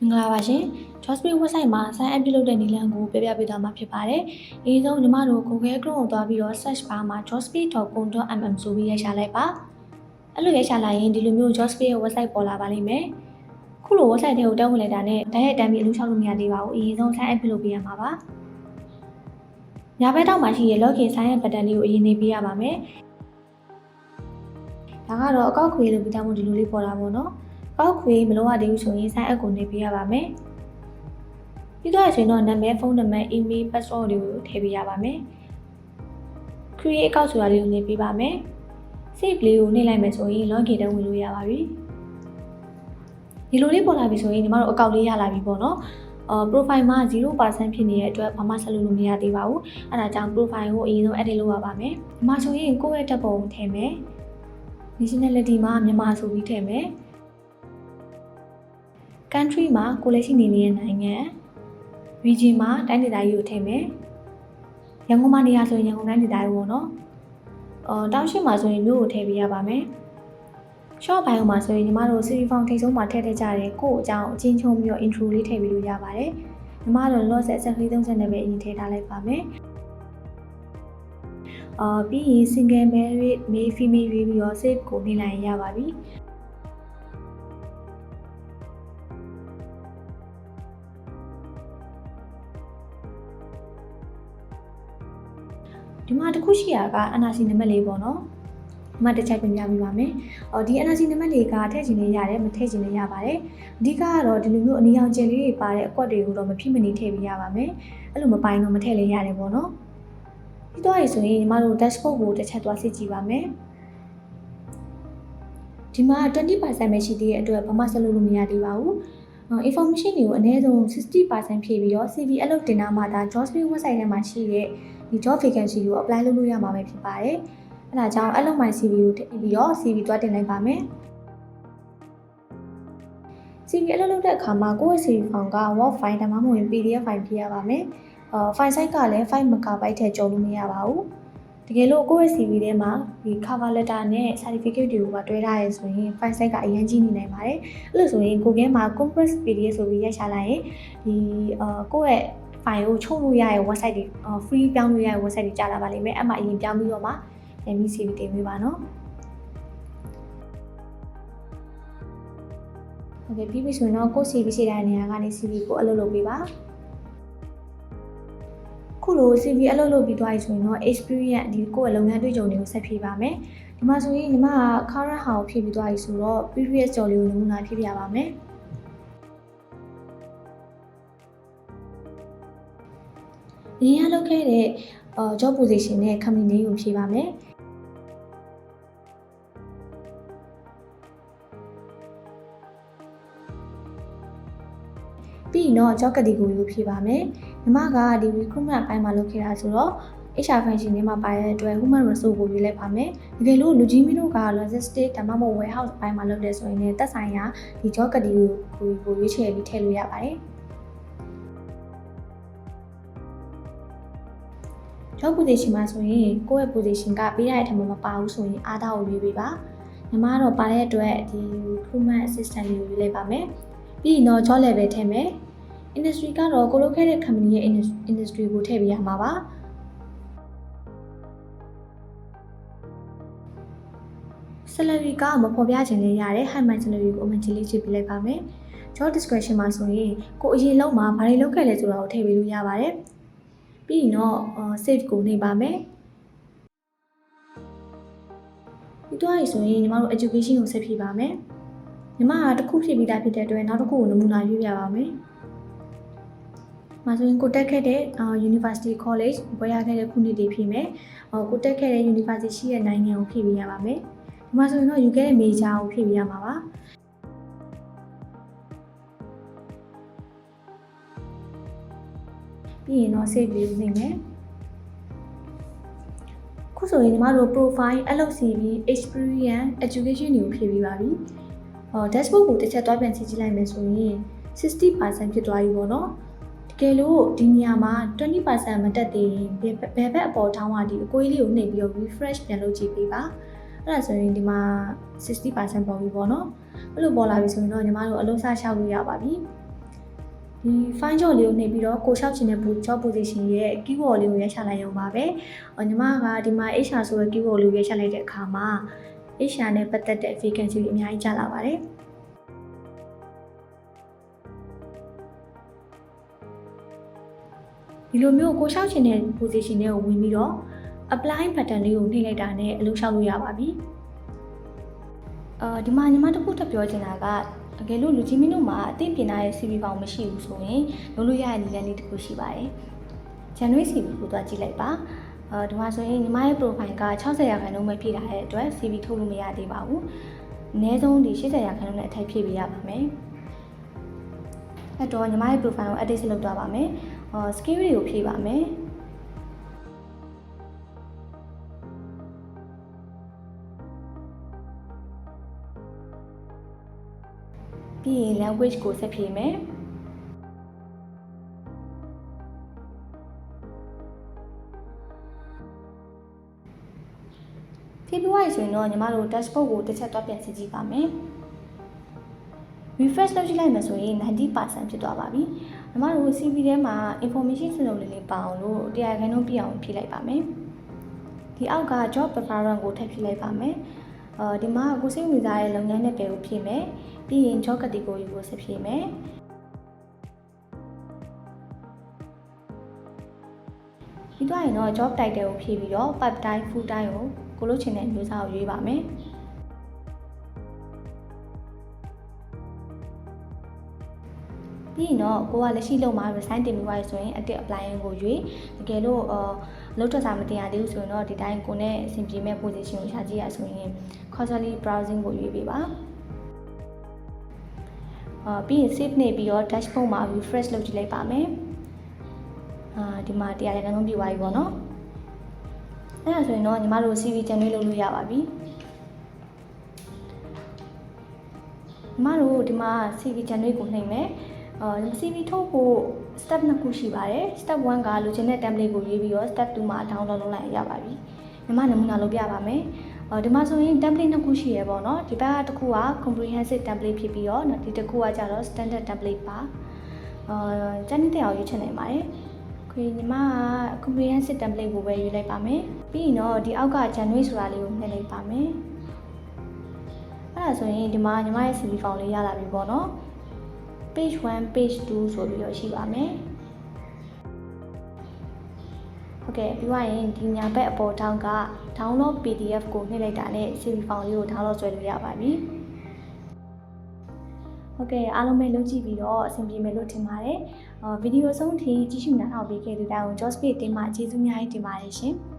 မင်္ဂလာပါရှင် Jobspeed website မှာ sign up ပြုလုပ်တဲ့နည်းလမ်းကိုပြပြပေးသွားမှာဖြစ်ပါတယ်။အရင်ဆုံးညီမတို့ Google Chrome ကိုသွားပြီးတော့ search bar မှာ jobspeed.com.mm ဆိုပြီးရိုက်ရှာလိုက်ပါ။အဲ့လိုရိုက်ရှာလိုက်ရင်ဒီလိုမျိုး Jobspeed ရဲ့ website ပေါ်လာပါလိမ့်မယ်။ခုလို website တွေကိုတက်ဝင်လိုက်တာနဲ့တိုက်ရိုက်တမ်းပြီးအလုပ်ချလို့မရသေးပါဘူး။အရင်ဆုံး sign up ပြုလုပ်ပေးရမှာပါ။ညာဘက်တောက်မှာရှိတဲ့ login sign up button လေးကိုအရင်နေပေးရပါမယ်။ဒါကတော့အကောက်ခွေလို့ပြတာမို့ဒီလိုလေးပေါ်လာပါတော့။ ပောက်ခွေမလို့ရသေးဘူးဆိုရင် sign up ကိုနေပေးရပါမယ်။ပြီးတော့ဆိုရင်တော့နာမည်ဖုန်းနံပါတ် email password တွေကိုထည့်ပေးရပါမယ်။ create account ဆိုတာလေးကိုနေပေးပါမယ်။ save လေးကိုနှိပ်လိုက်မယ်ဆိုရင် login တက်ဝင်လို့ရပါပြီ။ဒီလိုလေးပေါ်လာပြီဆိုရင်ညီမတို့အကောင့်လေးရလာပြီပေါ့နော်။အော် profile မှာ0%ဖြစ်နေတဲ့အတွက်ဘာမှဆက်လုပ်လို့မရသေးပါဘူး။အဲဒါကြောင့် profile ကိုအရင်ဆုံး edit လုပ်ရပါမယ်။ဒီမှာဆိုရင်ကိုယ့်ရဲ့တပ်ပုံကိုထည့်မယ်။ nationality မှာမြန်မာဆိုပြီးထည့်မယ်။ country မှာကိုလည်းရှိနေနေတဲ့နိုင်ငံ region မှာတိုင်းဒေသကြီးကိုထည့်မယ်ရန်ကုန်မှာနေရဆိုရင်ရန်ကုန်တိုင်းဒေသကြီးပေါ့နော်အော်တောင်ရှိမှာဆိုရင်မြို့ကိုထည့်ပေးရပါမယ် short bio မှာဆိုရင်ညီမတို့ Siri form ထိပ်ဆုံးမှာထည့်ထည့်ကြတယ်ကိုယ့်အကြောင်းအချင်းချင်းပြီးတော့ intro လေးထည့်ပေးလို့ရပါတယ်ညီမတို့ loss ဆက်ဆက်30နဲ့ပဲအရင်ထည့်ထားလိုက်ပါမယ်အာပြီးရင် single married male female ရွေးပြီးတော့ save ကိုနှိမ့်လိုက်ရင်ရပါပြီ ဒီမှာတစ်ခုရှိတာက NRC နံပါတ်လေးပေါ့နော်ဒီမှာတစ်ချက်ပြင်ပြပေးပါမယ်။အော်ဒီ NRC နံပါတ်လေးကထည့်ချင်နေရတယ်မထည့်ချင်နေရပါတယ်။အဓိကကတော့ဒီလိုမျိုးအနီရောင်ကျယ်လေးတွေပါတဲ့အကွက်တွေကိုတော့မဖြစ်မနေထည့်ပေးရပါမယ်။အဲ့လိုမပိုင်တော့မထည့်လည်းရတယ်ပေါ့နော်။ပြီးတော့ရဆိုရင်ညီမတို့ dashboard ကိုတစ်ချက်သွားစစ်ကြည့်ပါမယ်။ဒီမှာ20%ပဲရှိသေးတဲ့အတွက်ဘာမှဆက်လုပ်လို့မရသေးပါဘူး။အော် information တွေကိုအနည်းဆုံး60%ဖြည့်ပြီးတော့ CV အလုပ်တင်တာမှဒါ Jobspeed website ထဲမှာရှိတဲ့ ဒီ job vacancy ကို apply လုပ်လို့ရမှာပဲဖြစ်ပါတယ်။အဲဒါကြောင့်အလုပ် my CV ကိုထည့်ပြီးတော့ CV သွားတင်လိုက်ပါမယ်။ CV အလုပ်လုပ်တဲ့အခါမှာကိုယ့်ရဲ့ CV form က Word file ဒါမှမဟုတ်ရင် PDF file ဖြစ်ရပါမယ်။အော် file size ကလည်း5 MB ထဲကျော်လို့မရပါဘူး။တကယ်လို့ကိုယ့်ရဲ့ CV ထဲမှာဒီ cover letter နဲ့ certificate တွေကိုပါတွဲထားရဲဆိုရင် file size ကအရင်ကြီးနေနိုင်ပါတယ်။အဲ့လိုဆိုရင် Google မှာ compress PDF ဆိုပြီးရိုက်ရှာလိုက်ရင်ဒီအာကိုယ့်ရဲ့ file ကိုချုပ်လို့ရတဲ့ website တွေ free ပြောင်းလို့ရတဲ့ website တွေကြာလာပါလိမ့်မယ်။အဲ့မှာအရင်ပြောင်းပြီးတော့မှပြန်ပြီး CV တင်ပေးပါနော်။ဟုတ်ကဲ့ပြီးပြီဆိုရင်တော့ကိုယ့် CV ရှိတဲ့နေရာကနေ CV ကိုအလုပ်လုပ်ပေးပါ။ခုလို CV အလုပ်လုပ်ပြီးသွားပြီဆိုရင်တော့ experience ဒီကိုယ့်ရဲ့လုပ်ငန်းတွေ့ကြုံတွေကိုဆက်ဖြည့်ပါမယ်။ဒီမှာဆိုရင်ညီမက current ဟာကိုဖြည့်ပြီးသွားပြီဆိုတော့ previous job လေးကိုနမူနာဖြည့်ပြပါမယ်။ အရင်ကလုပ်ခဲ့တဲ့အာ job position နဲ့ company name ကိုဖြည့်ပါမယ်။ပြီးရင်တော့ job category ကိုဖြည့်ပါမယ်။ညီမကဒီ recruitment အပိုင်းမှာလုပ်ခဲ့တာဆိုတော့ HR function ထဲမှာပါတဲ့အတွက် human resource ကိုရွေးလိုက်ပါမယ်။တကယ်လို့လူကြီးမင်းတို့က logistics ဒါမှမဟုတ် warehouse အပိုင်းမှာလုပ်တယ်ဆိုရင်လည်းသက်ဆိုင်ရာဒီ job category ကိုကိုရွေးချယ်ပြီးထည့်လို့ရပါတယ်။ job position မှာဆိုရင်ကိုယ့်ရဲ့ position ကပေးရတဲ့အထက်မှာမပါဘူးဆိုရင်အားသားကိုရွေးပေးပါ။ညီမကတော့ပါတဲ့အတွက်ဒီ recruitment assistant လေးကိုရွေးလိုက်ပါမယ်။ပြီးရင်တော့ job level ထည့်မယ်။ industry ကတော့ကိုလုပ်ခဲ့တဲ့ company ရဲ့ industry ကိုထည့်ပေးရမှာပါ။ salary ကမဖော်ပြခြင်းလေးရတယ် high mind salary ကိုအမှန်ကြီးလေးချိန်ပြလိုက်ပါမယ်။ job description မှာဆိုရင်ကိုအရင်လောက်မှာဘာတွေလုပ်ခဲ့လဲဆိုတာကိုထည့်ပေးလို့ရပါတယ်။ ပြီးရင်တော့ save ကိုနှိပ်ပါမယ်။ပြီးတော့ရဆိုရင်ညီမတို့ education ကိုဆက်ဖြည့်ပါမယ်။ညီမကတစ်ခုဖြည့်ပြီးသားဖြစ်တဲ့အတွက်နောက်တစ်ခုကိုနမူနာရွေးပြပါမယ်။မှာဆိုရင်ကိုတက်ခဲ့တဲ့ University College ဘွဲရခဲ့တဲ့ခုနှစ်တွေဖြည့်မယ်။အော်ကိုတက်ခဲ့တဲ့ University ရှိတဲ့နိုင်ငံကိုဖြည့်ပေးရပါမယ်။ဒီမှာဆိုရင်တော့ UK ရဲ့ major ကိုဖြည့်ပေးရမှာပါ။ ပြီးရင်တော့ save လေးနှိပ်မယ်ခုဆိုရင်ညီမတို့ profile LCV experience education တွေကိုဖြည့်ပြီးပါပြီ။အော် dashboard ကိုတစ်ချက်တွားပြန်ကြည့်ကြည့်လိုက်မယ်ဆိုရင်60%ဖြစ်သွားပြီပေါ့နော်။တကယ်လို့ဒီနေရာမှာ20%မတက်သေးရင်ဘယ်ဘက်အပေါ်ထောင်းကဒီအကွေးလေးကိုနှိပ်ပြီးတော့ refresh ပြန်လုပ်ကြည့်ပေးပါ။အဲ့ဒါဆိုရင်ဒီမှာ60%ပေါ်ပြီပေါ့နော်။အဲ့လိုပေါ်လာပြီဆိုရင်တော့ညီမတို့အလုပ်စရှောက်လို့ရပါပြီ။ ဒီ file job လေးကိုနှိပ်ပြီးတော့ကိုလျှောက်ချင်တဲ့ job position ရဲ့ keyword လေးကိုရိုက်ချလိုက်ရုံပါပဲ။အော်ညီမကဒီမှာ HR ဆိုတဲ့ keyword လေးကိုရိုက်ချလိုက်တဲ့အခါမှာ HR နဲ့ပတ်သက်တဲ့ vacancy တွေအများကြီးကျလာပါတယ်။ဒီလိုမျိုးကိုလျှောက်ချင်တဲ့ position တွေကိုဝင်ပြီးတော့ apply button လေးကိုနှိပ်လိုက်တာနဲ့အလုပ်လျှောက်လို့ရပါပြီ။အာဒီမှာညီမတစ်ခုထပ်ပြောချင်တာက တကယ်လို့လူကြီးမင်းတို့မှာအသိပညာရဲ့ CV ပေါင်းမရှိဘူးဆိုရင်လုပ်လို့ရတဲ့နည်းလမ်းလေးတစ်ခုရှိပါတယ်။ January CV ကိုသွားကြည့်လိုက်ပါ။အာဒီမှာဆိုရင်ညီမရဲ့ profile က60ရာခိုင်နှုန်းပဲဖြည့်ထားတဲ့အတွက် CV ထုတ်လို့မရသေးပါဘူး။အနည်းဆုံးဒီ80ရာခိုင်နှုန်းနဲ့အထက်ဖြည့်ပေးရပါမယ်။အဲ့တော့ညီမရဲ့ profile ကို edit လုပ်သွားပါမယ်။အာ skill တွေကိုဖြည့်ပါမယ်။ ပြီးရင် language ကိုဆက်ဖြည့်မယ်ဖြည့်ပြီးသွားပြီဆိုရင်တော့ညီမတို့ dashboard ကိုတစ်ချက်တော့ပြန်စစ်ကြည့်ပါမယ် refresh လုပ်ကြည့်လိုက်မယ်ဆိုရင်90%ဖြစ်သွားပါပြီညီမတို့ CV ထဲမှာ information စနစ်လေးလေးပါအောင်လို့တရားခိုင်နှုန်းပြအောင်ဖြည့်လိုက်ပါမယ်ဒီအောက်က job preference ကိုထည့်ဖြည့်လိုက်ပါမယ် အာဒီမှာကိုစိတ်ဝင်စားတဲ့လုပ်ငန်းနယ်ပယ်ကိုဖြည့်မယ်ပြီးရင် job category ကိုဆက်ဖြည့်မယ်ပြီးတော့ရင်တော့ job title ကိုဖြည့်ပြီးတော့ part time full time ကိုကိုလို့ချင်တဲ့မျိုးစားကိုရွေးပါမယ် ပြီးရင်တော့ကိုကလက်ရှိလုပ်မှာ resign တင်ပြီးသွားပြီဆိုရင် active apply ကိုရွေးတကယ်လို့အာလုံးထွက်စာမတင်ရသေးဘူးဆိုရင်တော့ဒီတိုင်းကိုနဲ့အဆင်ပြေမဲ့ position ကိုရှာကြည့်ရဆိုရင် causally browsing ကိုရွေးပေးပါအာပြီးရင် save နေပြီးတော့ dashboard မှာ refresh လုပ်ကြည့်လိုက်ပါမယ်အာဒီမှာတရားရကန်လုံးပြသွားပြီပေါ့နော်အဲ့ဒါဆိုရင်တော့ညီမတို့ CV generate လုပ်လို့ရပါပြီညီမတို့ဒီမှာ CV generate ကိုနှိပ်မယ် အာ CV ထုတ်ဖို့ step နှစ်ခုရှိပါတယ် step 1ကလိုချင်တဲ့ template ကိုရေးပြီးတော့ step 2မှာ download လုပ်လိုက်ရပါပြီညီမနမူနာလုပ်ပြပါမယ်အော်ဒီမှာဆိုရင် template နှစ်ခုရှိရပေါ့နော်ဒီဘက်ကတစ်ခုက comprehensive template ဖြစ်ပြီးတော့ဒီတစ်ခုကကြတော့ standard template ပါအာကျန်တဲ့အောင်ရွေးချယ်နိုင်ပါတယ်ခွေညီမက comprehensive template ကိုပဲရွေးလိုက်ပါမယ်ပြီးရင်တော့ဒီအောက်က January ဆိုတာလေးကိုနှိပ်လိုက်ပါမယ်အဲ့ဒါဆိုရင်ဒီမှာညီမရဲ့ CV file လေးရလာပြီပေါ့နော် page 1 page 2ဆိုပြီးတော့ရှိပါမယ်ဟုတ်ကဲ့ပြီးသွားရင်ဒီညာဘက်အပေါ်ထောင်းက download PDF ကိုနှိပ်လိုက်တာနဲ့ CV file လေးကို download ဆွဲလို့ရပါပြီဟုတ်ကဲ့အားလုံးပဲလုပ်ကြည့်ပြီးတော့အဆင်ပြေမယ်လို့ထင်ပါတယ်။အော်ဗီဒီယိုဆုံးထိကြည့်ရှုနားထောင်ပေးခဲ့တဲ့တိုင်ကို Joss Pay တင်မှာကျေးဇူးများကြီးတင်ပါတယ်ရှင်။